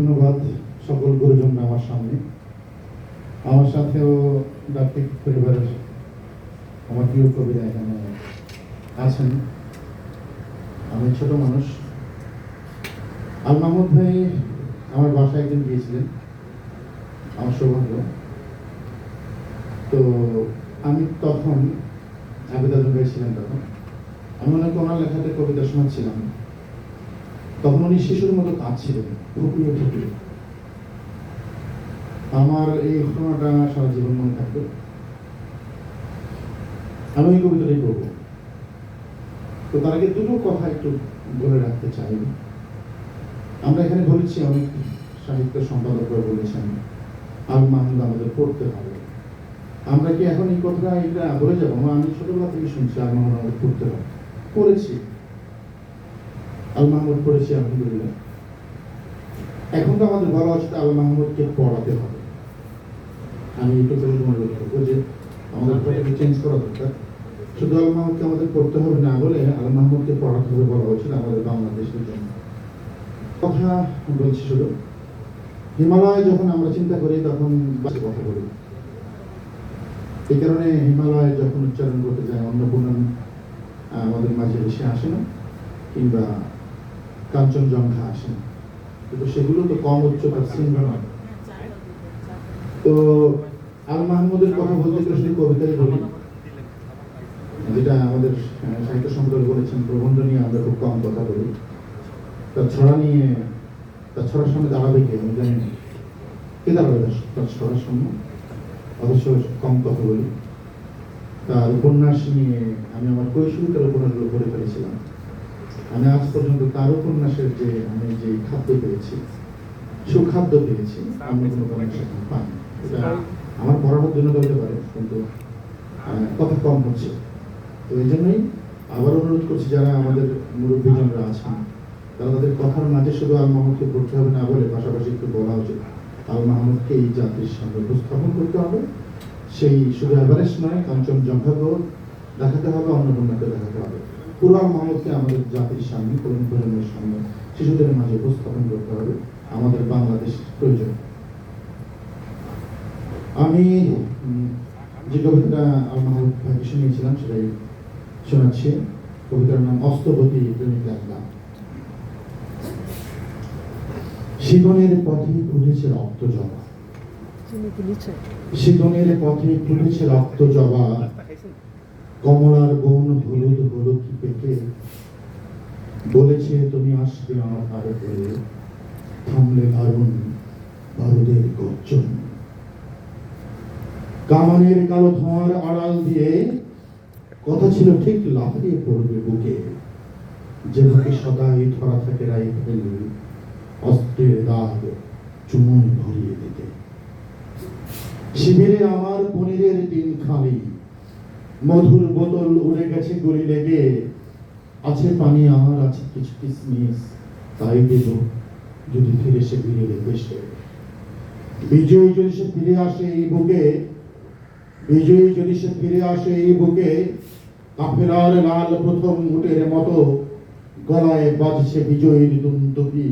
ধন্যবাদ সকল গুরুজনরা আমার সামনে। আমার সাথেও ডাক্তার পরিবারের আমার প্রিয় কবিরা এখানে আছেন। আমি ছোট মানুষ। আল মাহমুদ ভাই আমার বাসায় একদিন গিয়েছিলেন, আমার সৌভাগ্য। তো আমি তখন আবেদন হয়েছিলেন তখন। আমি ওনাকে ওনার লেখাতে কবিতা শোনাচ্ছিলাম। তখন উনি শিশুর মতো কাঁদছিলেন ফুপিয়ে ফুপিয়ে আমার এই ঘটনাটা সারা জীবন মনে থাকবে। আমি এই কবিতাটাই করব তো তার আগে দুটো কথা একটু বলে রাখতে চাই। আমরা এখানে বলেছি, অনেক সাহিত্য সম্পাদকরা বলেছেন, আল মাহমুদ আমাদের পড়তে হবে। আমরা কি এখন এই কথাটা এটা বলে যাব? আমি ছোটবেলা থেকে শুনছি, আল মাহমুদ আমাদের পড়তে হবে। পড়েছি। আল মাহমুদ পড়েছি, আলহামদুলিল্লাহ। এখন তো আমাদের বলা উচিত আল মাহমুদকে পড়াতে হবে। আমি একটু মনে করব যে আমাদের চেঞ্জ করা দরকার। শুধু আল মাহমুদকে আমাদের পড়তে হবে না বলে আল মাহমুদকে পড়াতে হবে বলা উচিত আমাদের বাংলাদেশের জন্য। কথা বলছি শুধু। হিমালয় যখন আমরা চিন্তা করি, তখন কথা বলি। এই কারণে হিমালয় যখন উচ্চারণ করতে যায়, অন্নপূর্ণা আমাদের মাঝে বেশি আসে না কিংবা কাঞ্চনজঙ্ঘা আসে। কিন্তু সেগুলো তো কম উচ্চতার শৃঙ্গ নয়। তো আল মাহমুদের কথা বলতে গেলে শুধু কবিতাই বলি। যেটা আমাদের সাহিত্য সম্পাদক বলেছেন, প্রবন্ধ নিয়ে আমরা খুব কম কথা বলি। তার ছড়া নিয়ে তার ছড়ার সামনে দাঁড়াবে কে আমি জানি না। কে দাঁড়াবে তার- ছড়ার সামনে অবশ্য কম কথা বলি। তার উপন্যাস নিয়ে আমি আমার কৈশোরকার উপন্যাসগুলো পড়ে ফেলেছিলাম। আমি আজ পর্যন্ত তার উপন্যাসের যে আমি যে খাদ্য পেয়েছি, সুখাদ্য পেয়েছি অন্য কোনো এখন পাইনি। আমার পড়ানোর জন্য হতে পারে, কিন্তু কথা কম হচ্ছে। তো এই জন্যই আবার অনুরোধ করছি যারা আমাদের মুরব্বীজনরা আছেন, তারা তাদের কথার মাঝে শুধু আল মাহমুদকে পড়তে হবে না বলে পাশাপাশি একটু বলা উচিত, আল মাহমুদকে এই জাতির সামনে উপস্থাপন করতে হবে। সেই শুধু এভারেস্ট নয়, কাঞ্চনজঙ্ঘাকেও দেখাতে হবে, অন্নপূর্ণাকে দেখাতে হবে। পুরো আল আমাদের জাতির সামনে তরুণ প্রজন্মের সামনে শিশুদের মাঝে উপস্থাপন করতে হবে। আমাদের বাংলাদেশ প্রয়োজন। আমি যে কবিতাটা মাহমুদ ভাইকে শুনিয়েছিলাম সেটাই শোনাচ্ছি। কবিতার নাম অস্তবতী প্রেমিক একদম শিবনের পথে ফুটেছে রক্ত জবা। শিবনের পথে ফুটেছে রক্ত জবা। কমলার বন হলুদ হলুদ পেকে বলেছে, তুমি আসবে আমার আরও করে থামলে দারুণ ভারতের গর্জন। কামানের কালো ধোঁয়ার আড়াল দিয়ে কথা ছিল ঠিক লাফিয়ে পড়বে বুকে। যেভাবে সদাই ধরা থাকে রাইফেল, অস্ত্রের দাগ চুমন ভরিয়ে দিতে। শিবিরে আমার পনিরের দিন খালি। মধুর বোতল উড়ে গেছে গলি লেগে। আছে পানি আর আছে কিছু কিসমিস। তাই দেব, যদি ফিরে সে ফিরে দেশে বিজয়ী যদি সে ফিরে আসে এই বুকে, বিজয়ী যদি সে ফিরে আসে এই বুকে, কাফেলার লাল প্রথম উটের মতো গলায় বাজছে বিজয়ীর দুন্দুকি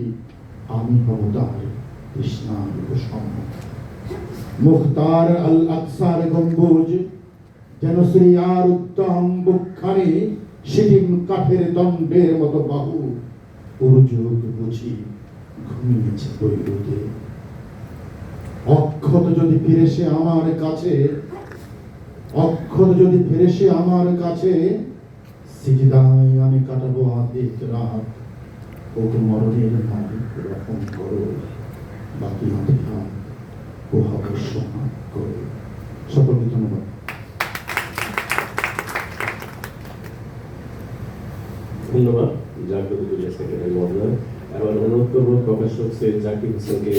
আমি হব তার কৃষ্ণার মুখতার আল আকসার গম্বুজ যেন শ্রী আর উত্তম বুকখানি সিটিম কাঠের দণ্ডের মতো বাহু বুঝি ঘুমিয়েছে বৈরুতে। অক্ষত যদি ফিরে সে আমার কাছে, অক্ষত যদি ফিরে সে আমার কাছে সিজদায় আমি কাটাবো আদিক রাত। মরণের রকম করো, বাকি হাতিয়ার অবশ্য করে। সকলকে ধন্যবাদ জাকির সেক্রেটারি মহোদয় এবার অনুরোধ করব প্রকাশক সৈয়দ জাকির হোসেনকে